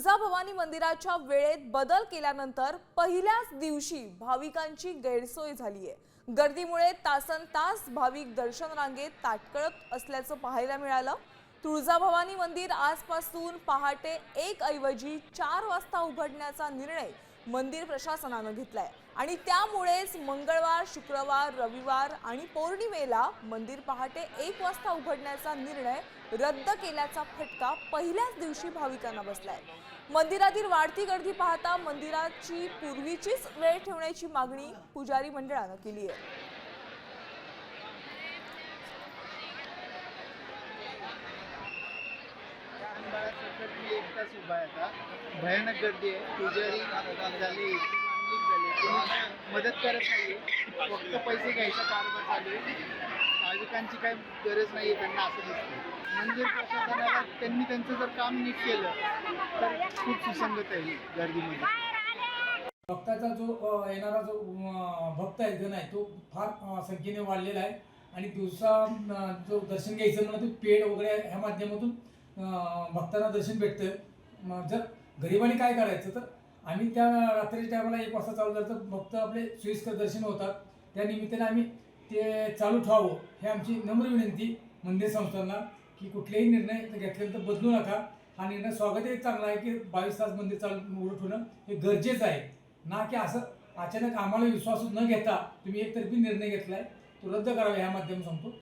तुळजाभवानी मंदिराच्या वेळेत बदल केल्यानंतर पहिल्याच दिवशी भाविकांची गैरसोय झाली आहे गर्दीमुळे तासन तास भाविक दर्शन रांगेत ताटकळत असल्याचं पाहायला मिळालं. तुळजाभवानी मंदिर आजपासून पहाटे एक ऐवजी चार वाजता उघडण्याचा निर्णय मंदिर प्रशासनानं घेतलाय. आणि त्यामुळेच मंगळवार शुक्रवार रविवार आणि पौर्णिमेला मंदिर पहाटे एक वाजता उघडण्याचा निर्णय रद्द केल्याचा फटका पहिल्याच दिवशी भाविकांना बसलाय. मंदिरातील वाढती गर्दी पाहता मंदिराची पूर्वीचीच वेळ ठेवण्याची मागणी पुजारी मंडळानं केली आहे तास उभा आहे आता. भयानक गर्दी आहे. पुजारी झाली मदत करत नाही फक्त पैसे घ्यायचा कारभार चालू आहे. भाविकांची काही गरज नाही आहे त्यांना असं दिसतं मंदिर प्रशासनाला त्यांनी त्यांचं जर काम नीट केलं तर खूप सुसंगत आहे गर्दीमध्ये. भक्ताचा जो येणारा जो भक्त आहे जण आहे तो फार संख्येने वाढलेला आहे. आणि दिवसा जो दर्शन घ्यायचं म्हणून पेड वगैरे ह्या माध्यमातून भक्तांना दर्शन भेटतं जर गरिबांनी काय करायचं तर आम्ही त्या रात्रीच्या टायमाला एक वाजता चालू झालं तर भक्त आपले सोयीस्कर दर्शन होतात. त्या निमित्ताने आम्ही ते चालू ठेवावं. हे आमची नम्र विनंती मंदिर संस्थांना की कुठलेही निर्णय घेतल्यानंतर बदलू नका. हा निर्णय स्वागतही आहे चांगला आहे की बावीस तास मंदिर चालू उघडं ठेवणं हे गरजेचं आहे. ना की असं अचानक आम्हाला विश्वास न घेता तुम्ही एकतर्फी निर्णय घेतला आहे तो रद्द करावा ह्या माध्यम सांगतो.